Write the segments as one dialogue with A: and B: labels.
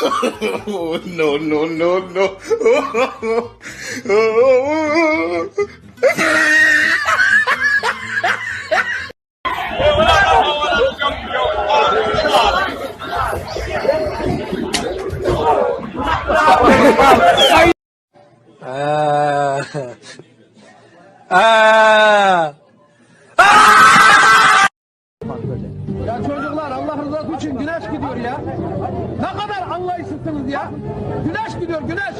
A: no, no, no, no.
B: Ya ah. Ah. İçin güneş gidiyor ya. Ne kadar anlayışsızsınız ya. Güneş gidiyor güneş.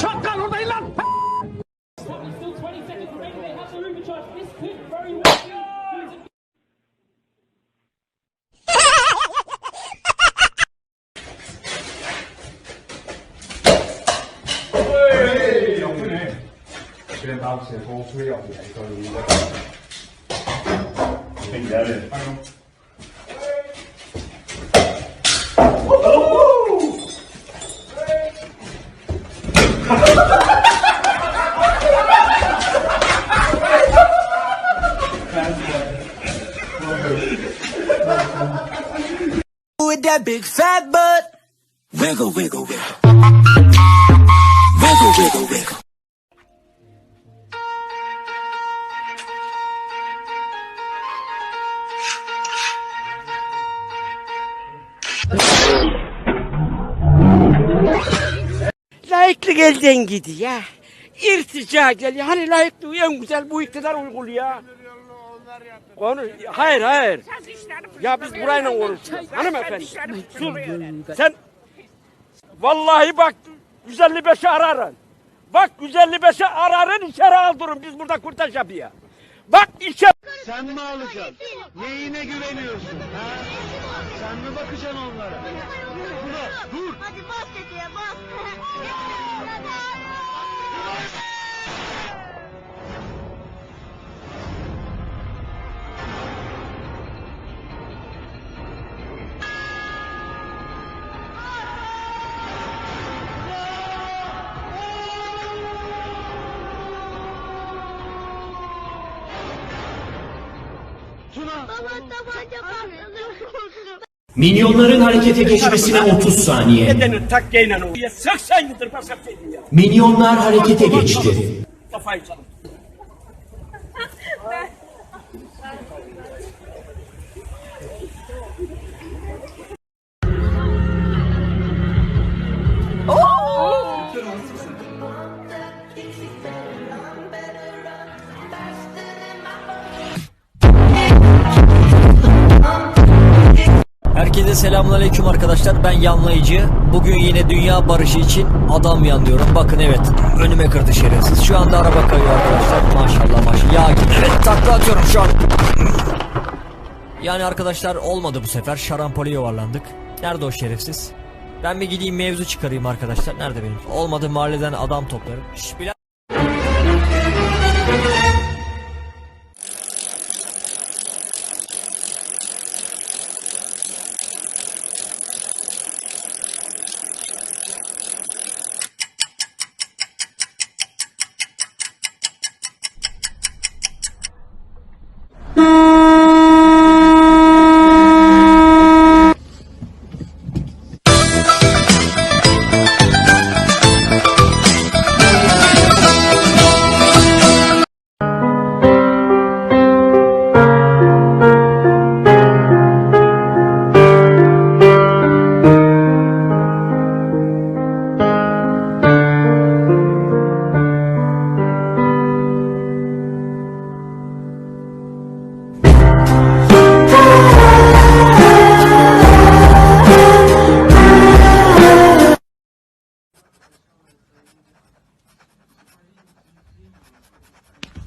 B: Çakkal oradayım lan.
C: Still 20 seconds remaining. They have the room to charge. This
D: with that big fat butt. Wiggle, wiggle, wiggle. Wiggle, wiggle, wiggle.
E: Layıklık elden gidiyor. İrtica geliyor. Hani layıklığı en güzel bu iktidar uyguluyor. Konu, hayır hayır. Ya biz burayla konuşuyoruz. Hanımefendi. Sus. Sen vallahi bak 155'i ararın. Bak 155'i ararın içeri aldırın. Biz burada kurtaş yapıyor. Bak içeri.
B: Sen mi alacaksın? Neyine güveniyorsun? Ha? Sen mi bakacaksın onlara? Buna dur.
F: Hadi bas dediye bas. Baba tabanca patladı.
G: Minyonların harekete geçmesine 30 saniye.
E: Nedenir takkeyle o. 80 yıldır başka bir şey değil ya.
G: Minyonlar harekete geçti.
E: Kafayı çalın.
H: Herkese selamünaleyküm arkadaşlar. Ben yanlayıcı. Bugün yine dünya barışı için adam yanlıyorum. Bakın evet önüme kırdı şerefsiz. Şu anda araba kayıyor arkadaşlar. Maşallah maşallah. Ya evet takla atıyorum şu an. Yani arkadaşlar olmadı bu sefer. Şarampole yuvarlandık. Nerede o şerefsiz? Ben bir gideyim mevzu çıkarayım arkadaşlar. Nerede benim? Olmadı mahalleden adam toplarım. Şş,